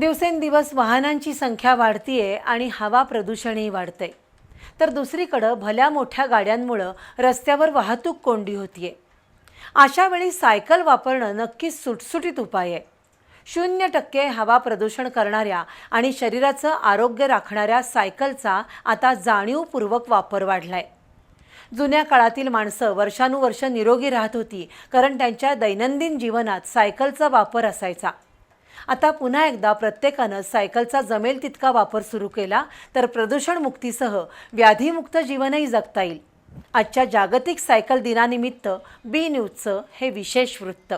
दिवसेंदिवस वाहनांची संख्या वाढतीये आणि हवा प्रदूषणही वाढतंय. तर दुसरीकडं भल्या मोठ्या गाड्यांमुळं रस्त्यावर वाहतूक कोंडी होतीये. अशा वेळी सायकल वापरणं नक्कीच सुटसुटीत उपाय आहे. शून्य टक्के हवा प्रदूषण करणाऱ्या आणि शरीराचं आरोग्य राखणाऱ्या सायकलचा आता जाणीवपूर्वक वापर वाढलाय. जुन्या काळातील माणसं वर्षानुवर्ष निरोगी राहत होती कारण त्यांच्या दैनंदिन जीवनात सायकलचा वापर असायचा. आता पुन्हा एकदा प्रत्येकानं सायकलचा जमेल तितका वापर सुरू केला तर प्रदूषण मुक्तीसह व्याधीमुक्त जीवनही जगता येईल. आजच्या जागतिक सायकल दिनानिमित्त बी न्यूजचं हे विशेष वृत्त.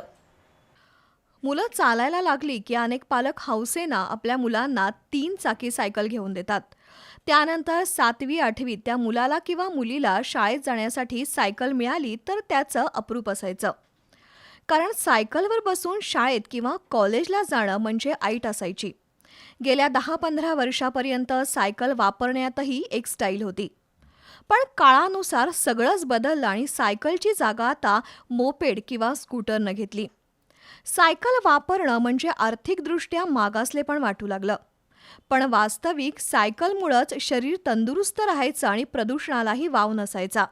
मुलं चालायला लागली की अनेक पालक हौसेना आपल्या मुलांना तीन चाकी सायकल घेऊन देतात. त्यानंतर सातवी आठवीत त्या मुलाला किंवा मुलीला शाळेत जाण्यासाठी सायकल मिळाली तर त्याचं अप्रूप असायचं. कारण सायकलवर बसून शाळेत किंवा कॉलेजला जाणं म्हणजे आईट असायची. गेल्या दहा पंधरा वर्षापर्यंत सायकल वापरण्यातही एक स्टाईल होती. पण काळानुसार सगळंच बदललं आणि सायकलची जागा आता मोपेड किंवा स्कूटरनं घेतली. सायकल वापरणं म्हणजे आर्थिकदृष्ट्या मागासले पण वाटू लागलं. पण वास्तविक सायकलमुळंच शरीर तंदुरुस्त राहायचं आणि प्रदूषणालाही वाव नसायचा.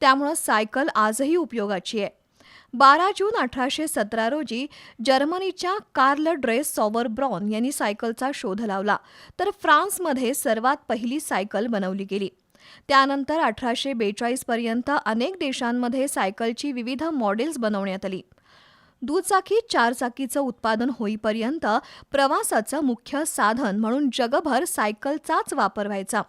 त्यामुळं सायकल आजही उपयोगाची आहे. बारा जून अठराशे सतरा रोजी जर्मनीच्या कार्ल ड्रेस सॉवर ब्रॉन यांनी सायकलचा शोध लावला तर फ्रान्समध्ये सर्वात पहिली सायकल बनवली गेली. त्यानंतर अठराशे बेचाळीसपर्यंत अनेक देशांमध्ये सायकलची विविध मॉडेल्स बनवण्यात आली. दुचाकी चारचाकीचं उत्पादन होईपर्यंत प्रवासाचं मुख्य साधन म्हणून जगभर सायकलचाच वापर व्हायचा.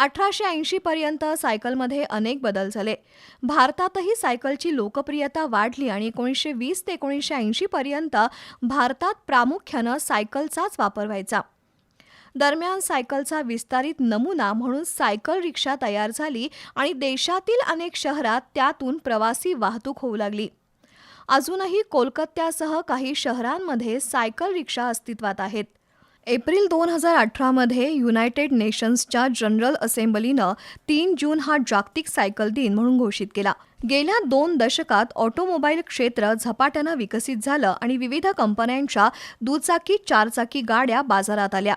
अठराशे ऐंशीपर्यंत सायकलमध्ये अनेक बदल झाले. भारतातही सायकलची लोकप्रियता वाढली आणि एकोणीसशे वीस ते एकोणीसशे ऐंशीपर्यंत भारतात प्रामुख्यानं सायकलचाच वापर व्हायचा. दरम्यान सायकलचा विस्तारित नमुना म्हणून सायकल रिक्षा तयार झाली आणि देशातील अनेक शहरात त्यातून प्रवासी वाहतूक होऊ लागली. अजूनही कोलकात्यासह काही शहरांमध्ये सायकल रिक्षा अस्तित्वात आहेत. एप्रिल दोन हजार अठरामध्ये युनायटेड नेशन्सच्या जनरल असेंब्लीनं तीन जून हा जागतिक सायकल दिन म्हणून घोषित केला. गेल्या दोन दशकात ऑटोमोबाईल क्षेत्र झपाट्यानं विकसित झालं आणि विविध कंपन्यांच्या दुचाकी चारचाकी गाड्या बाजारात आल्या.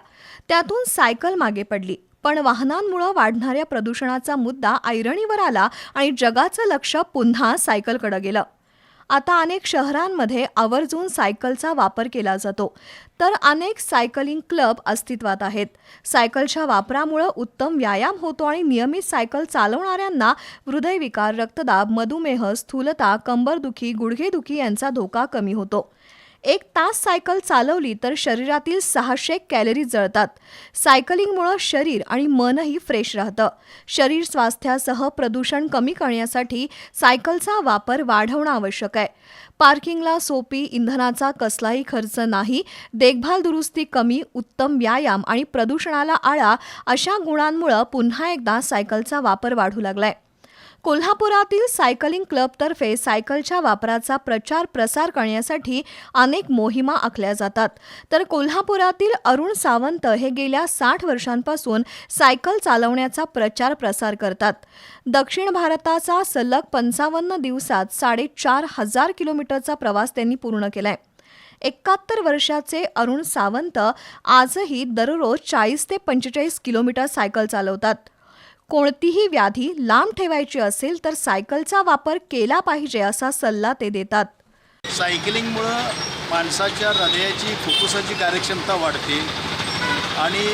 त्यातून सायकल मागे पडली. पण वाहनांमुळे वाढणाऱ्या प्रदूषणाचा मुद्दा ऐरणीवर आला आणि जगाचं लक्ष पुन्हा सायकलकडे गेलं. आता अनेक शहरांमध्ये आवर्जून सायकलचा वापर केला जातो. तर अनेक सायकलिंग क्लब अस्तित्वात आहेत. सायकलच्या वापरामुळं उत्तम व्यायाम होतो आणि नियमित सायकल चालवणाऱ्यांना हृदयविकार रक्तदाब मधुमेह स्थूलता कंबरदुखी गुडघेदुखी यांचा धोका कमी होतो. एक तास सायकल चालवली तर शरीरातील सहाशे कॅलरीज जळतात. सायकलिंगमुळं शरीर आणि मनही फ्रेश राहतं. शरीर स्वास्थ्यासह प्रदूषण कमी करण्यासाठी सायकलचा वापर वाढवणं आवश्यक आहे. पार्किंगला सोपी इंधनाचा कसलाही खर्च नाही देखभाल दुरुस्ती कमी उत्तम व्यायाम आणि प्रदूषणाला आळा अशा गुणांमुळं पुन्हा एकदा सायकलचा वापर वाढू लागलाय. कोल्हापुरातील सायकलिंग क्लबतर्फे सायकलच्या वापराचा प्रचार प्रसार करण्यासाठी अनेक मोहिमा आखल्या जातात. तर कोल्हापुरातील अरुण सावंत हे गेल्या साठ वर्षांपासून सायकल चालवण्याचा प्रचार प्रसार करतात. दक्षिण भारताचा सलग पंचावन्न दिवसात साडेचार हजार किलोमीटरचा प्रवास त्यांनी पूर्ण केलाय. एकाहत्तर वर्षाचे अरुण सावंत आजही दररोज चाळीस ते पंचेचाळीस किलोमीटर सायकल चालवतात. कोणतीही व्याधी लांब ठेवायची असेल तर सायकलचा वापर केला पाहिजे असा सल्ला ते देतात. सायकलिंगमुळं माणसाच्या हृदयाची फुफ्फुसाची कार्यक्षमता वाढते आणि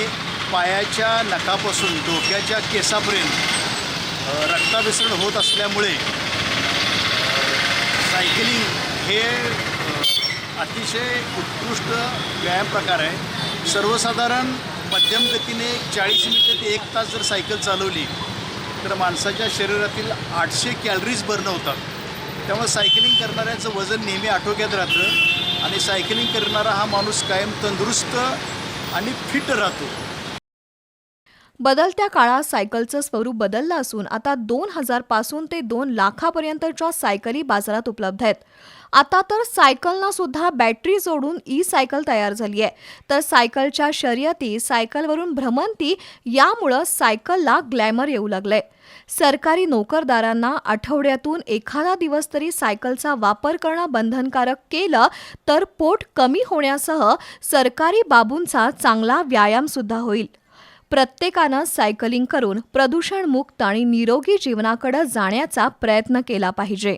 पायाच्या नखापासून डोक्याच्या केसापर्यंत रक्ताभिसरण होत असल्यामुळे सायकलिंग हे अतिशय उत्कृष्ट व्यायाम प्रकार आहे. सर्वसाधारण मध्यम गतीने चाळीस मिनिटं ते एक तास जर सायकल चालवली तर माणसाच्या शरीरातील आठशे कॅलरीज बर्न होतात. त्यामुळे सायकलिंग करणाऱ्याचं वजन नेहमी आटोक्यात राहतं आणि सायकलिंग करणारा हा माणूस कायम तंदुरुस्त आणि फिट राहतो. बदलत्या काळात सायकलचं स्वरूप बदललं असून आता दोन हजारपासून ते दोन लाखापर्यंतच्या सायकली बाजारात उपलब्ध आहेत. आता तर सायकलना सुद्धा बॅटरी जोडून ई सायकल तयार झाली आहे. तर सायकलच्या शर्यती सायकलवरून भ्रमंती यामुळं सायकलला ग्लॅमर येऊ लागलंय. सरकारी नोकरदारांना आठवड्यातून एखादा दिवस तरी सायकलचा वापर करणं बंधनकारक केलं तर पोट कमी होण्यासह सरकारी बाबूंचा चांगला व्यायामसुद्धा होईल. प्रत्येकानं सायकलिंग करून प्रदूषणमुक्त आणि निरोगी जीवनाकडे जाण्याचा प्रयत्न केला पाहिजे.